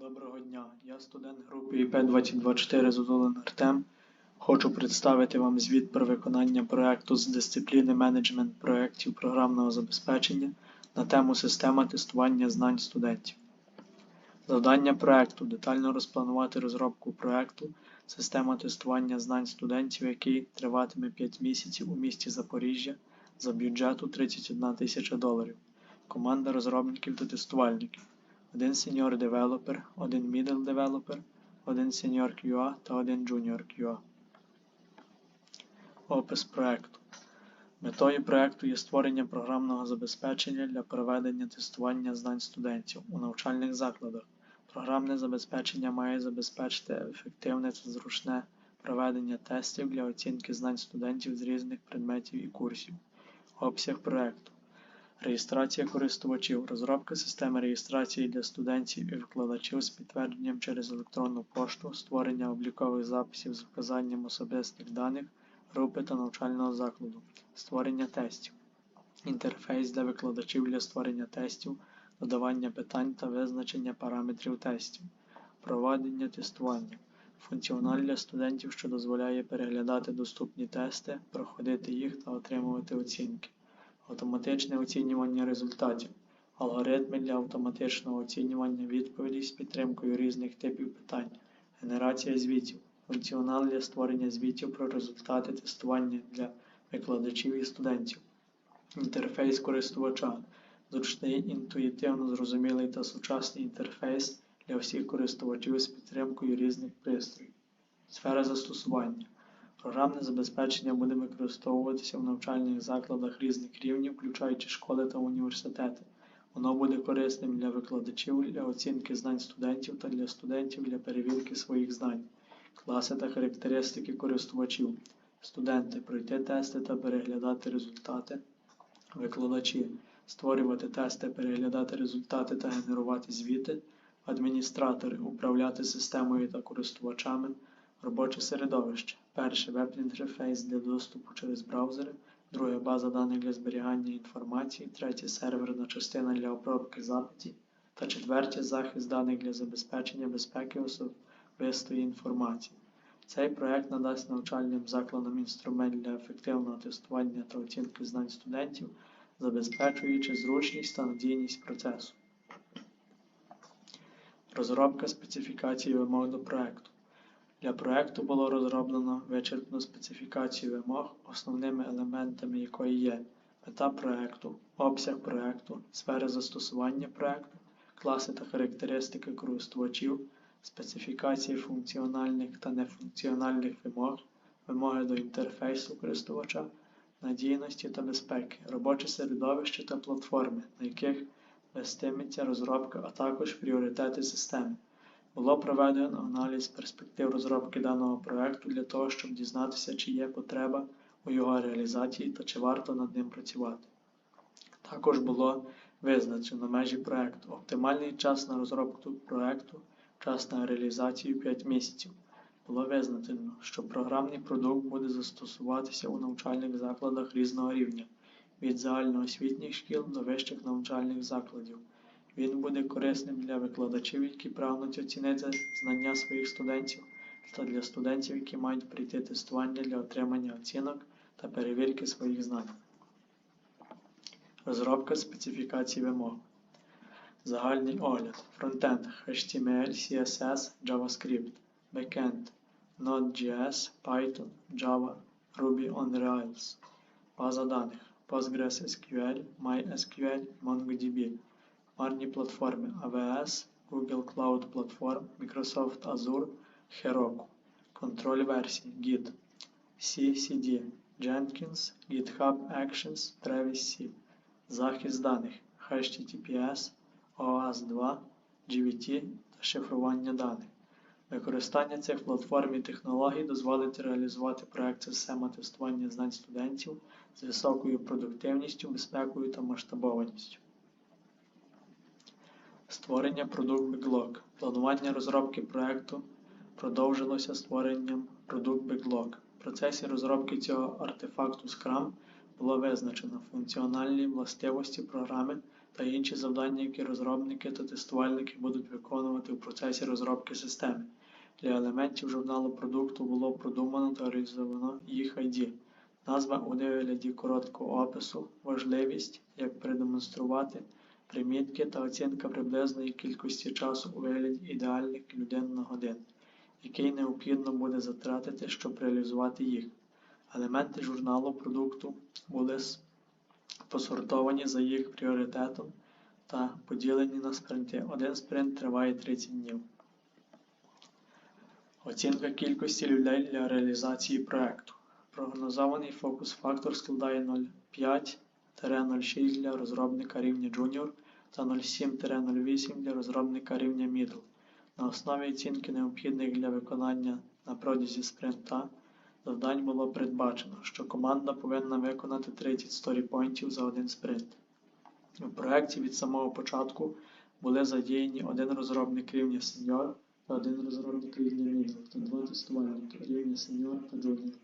Доброго дня, я студент групи ІП-2024 Зозулин Артем. Хочу представити вам звіт про виконання проекту з дисципліни менеджмент проєктів програмного забезпечення на тему система тестування знань студентів. Завдання проекту детально розпланувати розробку проекту система тестування знань студентів, який триватиме 5 місяців у місті Запоріжжя за бюджету 31 тисяча доларів. Команда розробників та тестувальників. Один senior developer, один middle developer, один senior QA та один junior QA. Опис проекту. Метою проекту є створення програмного забезпечення для проведення тестування знань студентів у навчальних закладах. Програмне забезпечення має забезпечити ефективне та зручне проведення тестів для оцінки знань студентів з різних предметів і курсів. Обсяг проекту. Реєстрація користувачів. Розробка системи реєстрації для студентів і викладачів з підтвердженням через електронну пошту, створення облікових записів з вказанням особистих даних, групи та навчального закладу, створення тестів, інтерфейс для викладачів для створення тестів, додавання питань та визначення параметрів тестів, проведення тестування, функціональ для студентів, що дозволяє переглядати доступні тести, проходити їх та отримувати оцінки автоматичне оцінювання результатів, алгоритми для автоматичного оцінювання відповідей з підтримкою різних типів питань, генерація звітів, функціонал для створення звітів про результати тестування для викладачів і студентів, інтерфейс користувача, зручний, інтуїтивно зрозумілий та сучасний інтерфейс для всіх користувачів з підтримкою різних пристроїв, сфера застосування. Програмне забезпечення буде використовуватися в навчальних закладах різних рівнів, включаючи школи та університети. Воно буде корисним для викладачів для оцінки знань студентів та для студентів для перевірки своїх знань, класи та характеристики користувачів, студенти пройти тести та переглядати результати, викладачі. Створювати тести, переглядати результати та генерувати звіти, адміністратори. Управляти системою та користувачами. Робоче середовище. Перше веб-інтерфейс для доступу через браузери, друге база даних для зберігання інформації, третє серверна частина для обробки запитів та четверте захист даних для забезпечення безпеки особистої інформації. Цей проект надасть навчальним закладам інструмент для ефективного тестування та оцінки знань студентів, забезпечуючи зручність та надійність процесу. Розробка специфікації вимог до проекту. Для проекту було розроблено вичерпну специфікацію вимог, основними елементами якої є мета проекту, обсяг проекту, сфери застосування проекту, класи та характеристики користувачів, специфікації функціональних та нефункціональних вимог, вимоги до інтерфейсу користувача, надійності та безпеки, робоче середовище та платформи, на яких вестиметься розробка, а також пріоритети системи. Було проведено аналіз перспектив розробки даного проекту для того, щоб дізнатися, чи є потреба у його реалізації та чи варто над ним працювати. Також було визначено межі проекту, оптимальний час на розробку проекту, час на реалізацію 5 місяців. Було визначено, що програмний продукт буде застосуватися у навчальних закладах різного рівня від загальноосвітніх шкіл до вищих навчальних закладів. Він буде корисним для викладачів, які прагнуть оцінити знання своїх студентів, та для студентів, які мають прийти тестування для отримання оцінок та перевірки своїх знань. Розробка специфікацій вимог. Загальний огляд. Фронтенд HTML, CSS, JavaScript. Backend Node.js, Python, Java, Ruby on Rails. База даних PostgreSQL, MySQL, MongoDB. Хмарні платформи AWS, Google Cloud Platform, Microsoft Azure, Heroku. Контроль версій Git, CCD, Jenkins, GitHub Actions, Travis C. Захист даних HTTPS, OAuth 2, GVT та шифрування даних. Використання цих платформ і технологій дозволить реалізувати проект система тестування знань студентів з високою продуктивністю, безпекою та масштабованістю. Створення продукт Backlog. Планування розробки проекту продовжилося створенням продукт Backlog. В процесі розробки цього артефакту Scrum було визначено функціональні властивості програми та інші завдання, які розробники та тестувальники будуть виконувати в процесі розробки системи. Для елементів журналу продукту було продумано та реалізовано їх ID. Назва у вигляді короткого опису, важливість, як продемонструвати, примітки та оцінка приблизної кількості часу у вигляді ідеальних людин на годин, який необхідно буде затратити, щоб реалізувати їх. Елементи журналу продукту були посортовані за їх пріоритетом та поділені на спринти. Один спринт триває 30 днів. Оцінка кількості людей для реалізації проекту. Прогнозований фокус-фактор складає 0,5-0,6 для розробника рівня Junior та 0,7-0,8 для розробника рівня Middle. На основі оцінки необхідних для виконання на протязі спринта завдань було передбачено, що команда повинна виконати 30 сторіпойнтів за один спринт. У проєкті від самого початку були задіяні один розробник рівня Senior та один розробник рівня Middle та два тестувальники рівня Senior та Junior.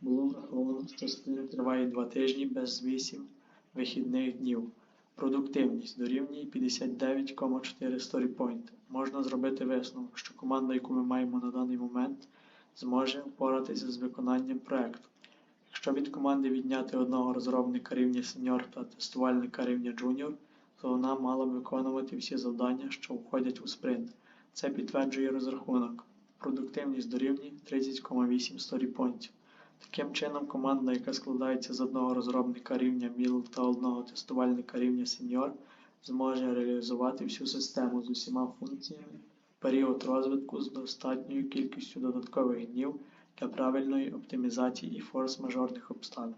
Було враховано, що спринт триває 2 тижні без 8 вихідних днів. Продуктивність дорівнює 59,4 сторіпойнти. Можна зробити висновок, що команда, яку ми маємо на даний момент, зможе впоратися з виконанням проекту. Якщо від команди відняти одного розробника рівня Senior та тестувальника рівня Junior, то вона мала б виконувати всі завдання, що входять у спринт. Це підтверджує розрахунок. Продуктивність дорівнює 30,8 сторіпойнтів. Таким чином, команда, яка складається з одного розробника рівня Middle та одного тестувальника рівня Senior, зможе реалізувати всю систему з усіма функціями в період розвитку з достатньою кількістю додаткових днів для правильної оптимізації і форс-мажорних обставин.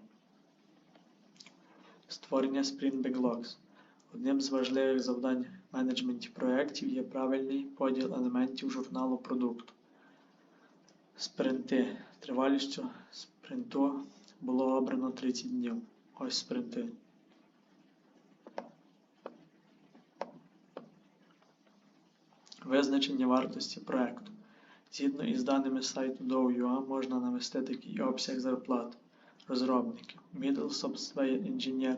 Створення Sprint Backlogs. Одним з важливих завдань в менеджменті проєктів є правильний поділ елементів журналу продукту. Спринти. Тривалістю спринту було обрано 30 днів. Ось спринти. Визначення вартості проекту. Згідно із даними сайту Dow.ua можна навести такий обсяг зарплат розробників. Middle Software Engineer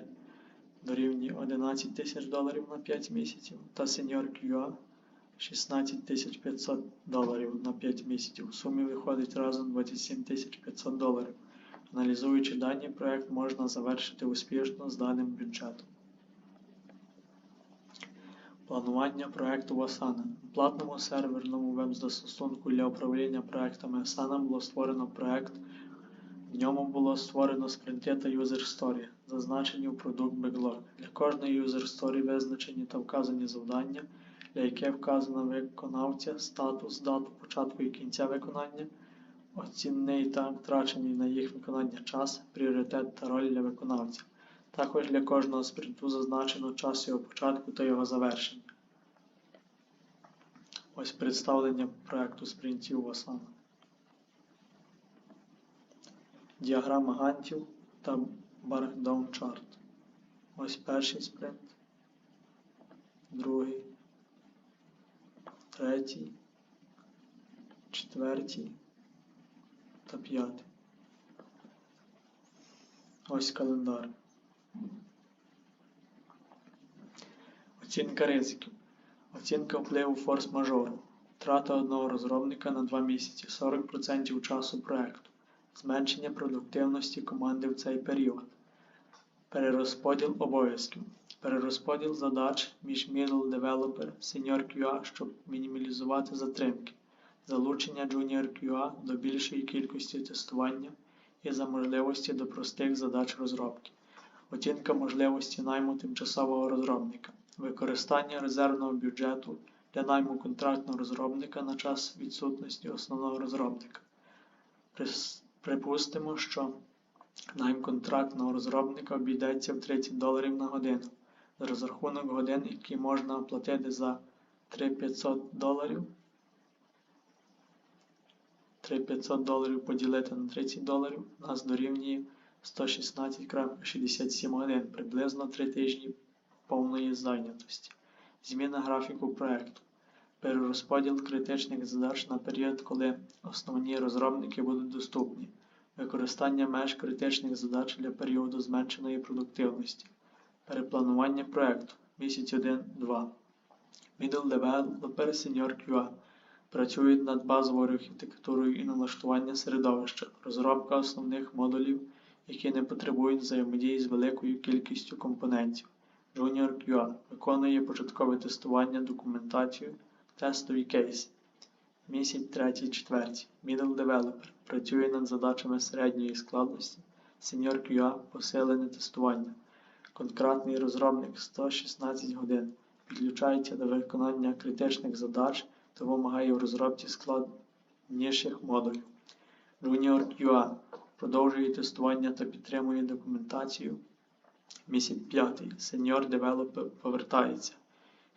дорівнює 11 тисяч доларів на 5 місяців та Senior QA 16 500 доларів на 5 місяців. В сумі виходить разом 27 500 доларів. Аналізуючи дані, проект можна завершити успішно з даним бюджетом. Планування проекту в Asana. У платному серверному веб-застосунку для управління проектами Asana було створено проект. В ньому було створено спринти та user story, зазначені в продукт Backlog. Для кожної user story визначені та вказані завдання, для яких вказано виконавця, статус, дату початку і кінця виконання, оцінний та втрачений на їх виконання час, пріоритет та роль для виконавця. Також для кожного спринту зазначено час його початку та його завершення. Ось представлення проекту спринтів в Asana. Діаграма гантів та баркдаун чарт. Ось перший спринт, другий, третій, четвертий та п'ятий. Ось календар. Оцінка ризиків. Оцінка впливу форс-мажору. Втрата одного розробника на 2 місяці 40% часу проекту. Зменшення продуктивності команди в цей період. Перерозподіл обов'язків. Перерозподіл задач між Middle Developer Senior QA, щоб мінімалізувати затримки. Залучення Junior QA до більшої кількості тестування і за можливості до простих задач розробки. Оцінка можливості найму тимчасового розробника. Використання резервного бюджету для найму контрактного розробника на час відсутності основного розробника. Припустимо, що найм контрактного розробника обійдеться в 30 доларів на годину. Розрахунок годин, які можна оплатити за 3500 доларів. 3500 доларів поділити на 30 доларів нас дорівнює 116,67 годин, приблизно 3 тижні повної зайнятості. Зміна графіку проекту. Перерозподіл критичних задач на період, коли основні розробники будуть доступні. використання меж критичних задач для періоду зменшеної продуктивності, перепланування проекту, місяць 1-2. Middle Developer Senior QA працюють над базовою архітектурою і налаштування середовища, розробка основних модулів, які не потребують взаємодії з великою кількістю компонентів. Junior QA виконує початкове тестування, документацію, тестові кейси. Місяць 3-4. Middle Developer працює над задачами середньої складності. Senior QA посилене тестування. Конкретний розробник 116 годин. Підключається до виконання критичних задач та вимагає в розробці складніших модулів. Junior QA продовжує тестування та підтримує документацію. Місяць 5. Senior Developer повертається.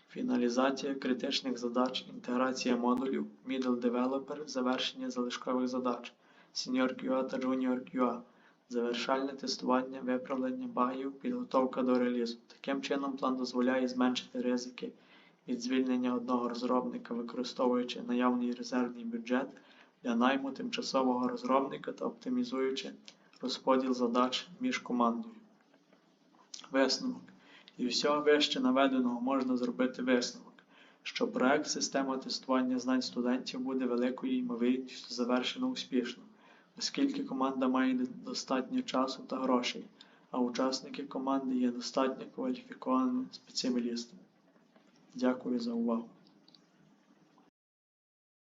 Фіналізація критичних задач, інтеграція модулів, Middle Developer, завершення залишкових задач, Senior QA та Junior QA, завершальне тестування, виправлення багів, підготовка до релізу. Таким чином, план дозволяє зменшити ризики від звільнення одного розробника, використовуючи наявний резервний бюджет для найму тимчасового розробника та оптимізуючи розподіл задач між командою. Висновок. І всього вище наведеного можна зробити висновок, що проект система тестування знань студентів буде великою ймовірністю завершено успішно, оскільки команда має достатньо часу та грошей, а учасники команди є достатньо кваліфікованими спеціалістами. Дякую за увагу.